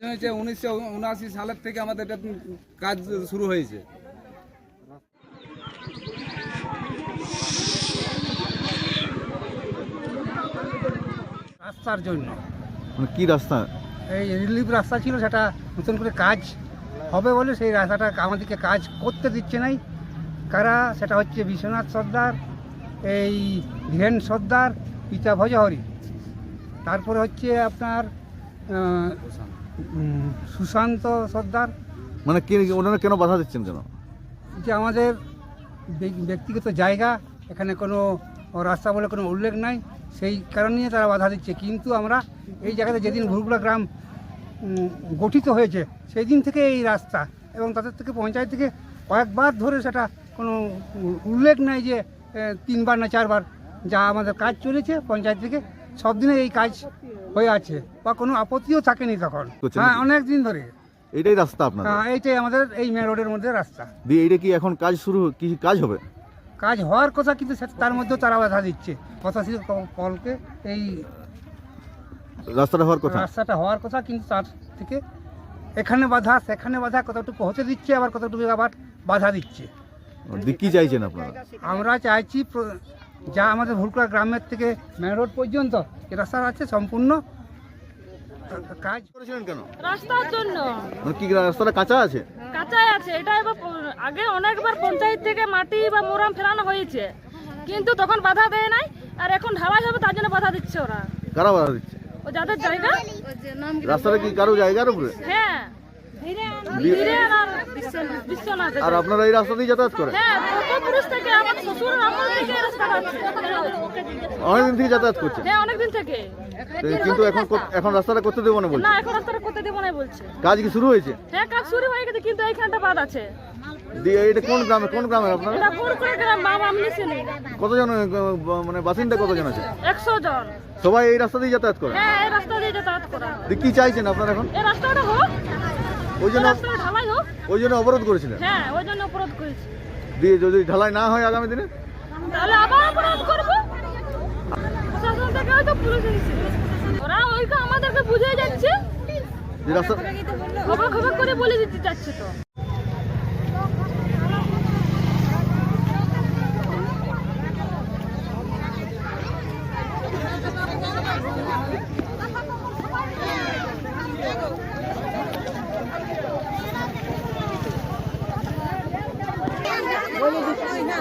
হয়েছে উনিশশো উনআশি সালের থেকে আমাদের এটা কাজ শুরু হয়েছে। রাস্তার জন্য। মানে কি রাস্তা? এই রিলিফ রাস্তা ছিল সেটা নতুন করে কাজ হবে বলে সেই রাস্তাটা আমাদেরকে কাজ করতে দিচ্ছে নাই। কারা? সেটা হচ্ছে বিশ্বনাথ সর্দার এই ধীরেন সর্দার পিতা ভজহরি। তারপরে হচ্ছে আপনার সুশান্ত সর্দার। মানে কি ওনারা কেন বাধা দিচ্ছেন কেন যে আমাদের ব্যক্তিগত জায়গা এখানে কোনো রাস্তা বলে কোনো উল্লেখ নাই। সেই কারণ নিয়ে তারা বাধা দিচ্ছে। কিন্তু আমরা এই জায়গাতে যেদিন ভুরগুলা গ্রাম গঠিত হয়েছে সেই দিন থেকে এই রাস্তা এবং তাদের থেকে পঞ্চায়েত থেকে কয়েকবার ধরে সেটা কোনো উল্লেখ নাই যে তিনবার না চারবার যা আমাদের কাজ চলেছে পঞ্চায়েত থেকে সব দিনে এই কাজ হয়ে আছে বা কোনো আপত্তিও থাকেনি তখন। হ্যাঁ অনেক দিন ধরে। এটাই রাস্তা আপনার হ্যাঁ, এইটাই আমাদের এই মেন রোডের মধ্যে রাস্তা। দিয়ে এইটা কি এখন কাজ শুরু কি কাজ হবে? কাজ হওয়ার কথা কিন্তু তার মধ্যেও তারা বাধা দিচ্ছে। কথাশীল কলকে এই রাস্তাটা হওয়ার কথা? রাস্তাটা হওয়ার কথা কিন্তু তার থেকে এখানে বাধা সেখানে বাধা কতটুকু হতে দিচ্ছে আবার কতটুকু আবার বাধা দিচ্ছে। কি চাইছেন আপনারা? আমরা চাইছি যা আমাদের ভুলকুড়া গ্রামের থেকে মেন রোড পর্যন্ত যে রাস্তা আছে সম্পূর্ণ কাজ করেছিলেন কেন? রাস্তার জন্য। মানে কি রাস্তাটা কাঁচা আছে? কাঁচাই আছে এটা এবার আগে অনেকবার পঞ্চায়েত থেকে মাটি বা মোরাম ফেরানো হয়েছে। কিন্তু তখন বাধা দেয় নাই আর এখন ঢালাই হবে তার জন্য বাধা দিচ্ছে ওরা। কারা বাধা দিচ্ছে? ও যাদের জায়গা? রাস্তাটা কি কারও জায়গার উপরে? হ্যাঁ। আর আপনারা এই রাস্তা দিয়ে যাতায়াত করেন? হ্যাঁ আমল থেকে অনেকদিন যাতায়াত হ্যাঁ অনেকদিন থেকে। কিন্তু এখন এখন রাস্তাটা করতে দেবো না বলছে? না এখন রাস্তাটা করতে দেবো না বলছে। কাজ কি শুরু হয়েছে? হ্যাঁ কাজ শুরু হয়ে গেছে কিন্তু এইখানটা বাদ আছে। দিয়ে এটা কোন গ্রামে কোন গ্রামে আপনারা কতজন মানে বাসিন্দা কতজন আছে? একশো জন। সবাই এই রাস্তা দিয়ে যাতায়াত করে? হ্যাঁ কি চাইছেন আপনারা এখন? ওই জন্য ঢালাই ওই জন্য অবরোধ করেছিলেন? হ্যাঁ দিয়ে যদি ঢালাই না হয় আগামী দিনে? ওরা আমাদেরকে যাচ্ছে। রাস্তা খবর খবর করে বলে দিতে যাচ্ছে তো।